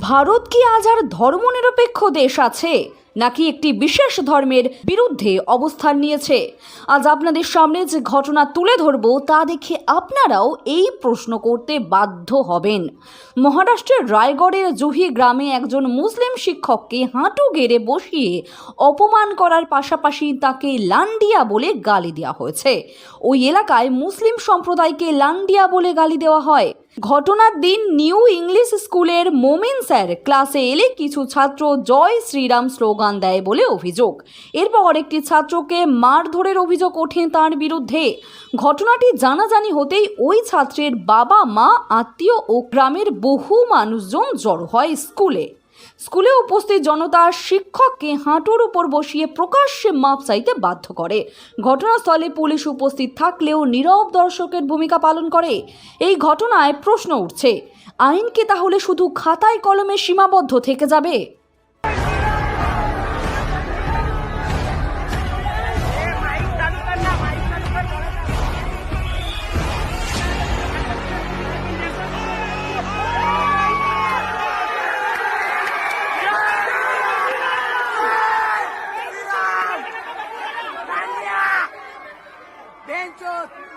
ভারত কি আজ আর ধর্মনিরপেক্ষ দেশ আছে? নাকি একটি বিশেষ ধর্মের বিরুদ্ধে অবস্থান নিয়েছে? আজ আপনাদের সামনে যে ঘটনা তুলে ধরব, তা দেখে আপনারাও এই প্রশ্ন করতে বাধ্য হবেন। মহারাষ্ট্রের রায়গড়ের জুহি গ্রামে একজন মুসলিম শিক্ষককে হাঁটু গেড়ে বসিয়ে অপমান করার পাশাপাশি তাকে লান্ডিয়া বলে গালি দেওয়া হয়েছে। ওই এলাকায় মুসলিম সম্প্রদায়কে লান্ডিয়া বলে গালি দেওয়া হয়। ঘটনার দিন নিউ ইংলিশ স্কুলের মোমিন স্যার ক্লাসে এলে কিছু ছাত্র জয় শ্রীরাম স্লোগান দেয় বলে অভিযোগ। এরপর একটি ছাত্রকে মারধরের অভিযোগ ওঠে তার বিরুদ্ধে। ঘটনাটি জানাজানি হতেই ওই ছাত্রের বাবা, মা, আত্মীয় ও গ্রামের বহু মানুষজন জড়ো হয় স্কুলে। স্কুলে উপস্থিত জনতা শিক্ষককে হাঁটুর উপর বসিয়ে প্রকাশ্যে মাপ চাইতে বাধ্য করে। ঘটনাস্থলে পুলিশ উপস্থিত থাকলেও নীরব দর্শকের ভূমিকা পালন করে। এই ঘটনায় প্রশ্ন উঠছে, আইন কি তাহলে শুধু খাতায় কলমে সীমাবদ্ধ থেকে যাবে? Eintracht!